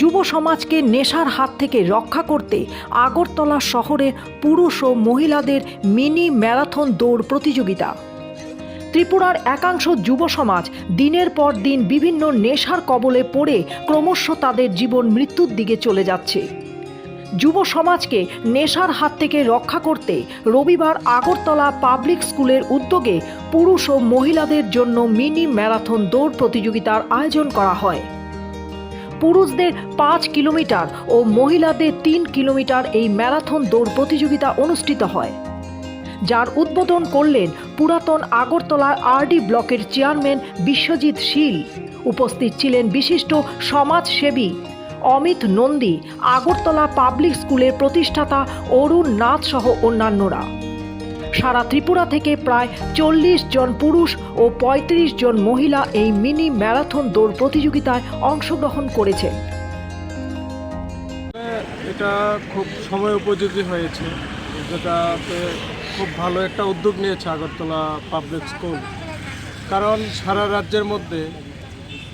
যুব সমাজকে নেশার হাত থেকে রক্ষা করতে আগরতলা শহরে পুরুষ ও মহিলাদের মিনি ম্যারাথন দৌড় প্রতিযোগিতা। ত্রিপুরার একাংশ যুব সমাজ দিনের পর দিন বিভিন্ন নেশার কবলে পড়ে ক্রমশ তাদের জীবন মৃত্যুর দিকে চলে যাচ্ছে। যুব সমাজকে নেশার হাত থেকে রক্ষা করতে রবিবার আগরতলা পাবলিক স্কুলের উদ্যোগে পুরুষ ও মহিলাদের জন্য মিনি ম্যারাথন দৌড় প্রতিযোগিতার আয়োজন করা হয়। পুরুষদের পাঁচ কিলোমিটার ও মহিলাদের তিন কিলোমিটার এই ম্যারাথন দৌড় প্রতিযোগিতা অনুষ্ঠিত হয়। যার উদ্বোধন করলেন পুরাতন আগরতলার আরডি ব্লকের চেয়ারম্যান বিশ্বজিৎ শীল। উপস্থিত ছিলেন বিশিষ্ট সমাজসেবী অমিত নন্দী, আগরতলা পাবলিক স্কুলের প্রতিষ্ঠাতা অরুণ নাথ সহ অন্যান্যরা। সারা ত্রিপুরা থেকে প্রায় চল্লিশ জন পুরুষ ও ৩৫ জন মহিলা এই মিনি ম্যারাথন দৌড় প্রতিযোগিতায় অংশগ্রহণ করেছেন এটা খুব সময় উপযোগী হয়েছে। যেটাতে খুব ভালো একটা উদ্যোগ নিয়েছে আগরতলা পাবলিক স্কুল। কারণ সারা রাজ্যের মধ্যে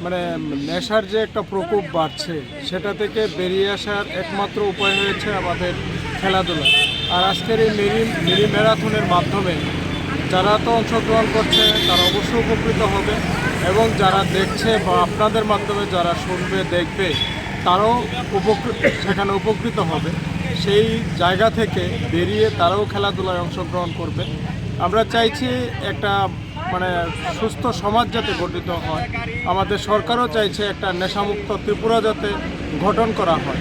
মানে নেশার যে একটা প্রকোপ বাড়ছে, সেটা থেকে বেরিয়ে আসার একমাত্র উপায় হয়েছে আমাদের খেলাধুলা। আর আজকের এই মেরি মেরি ম্যারাথনের মাধ্যমে যারা তো অংশগ্রহণ করছে, তারা অবশ্যই উপকৃত হবে এবং যারা দেখছে বা আপনাদের মাধ্যমে যারা শুনবে, দেখবে, তারাও উপকৃত সেখানে উপকৃত হবে। সেই জায়গা থেকে বেরিয়ে তারাও খেলাধুলায় অংশগ্রহণ করবে। আমরা চাইছি একটা মানে সুস্থ সমাজ যাতে গঠিত হয়। আমাদের সরকারও চাইছে একটা নেশামুক্ত ত্রিপুরা যাতে গঠন করা হয়।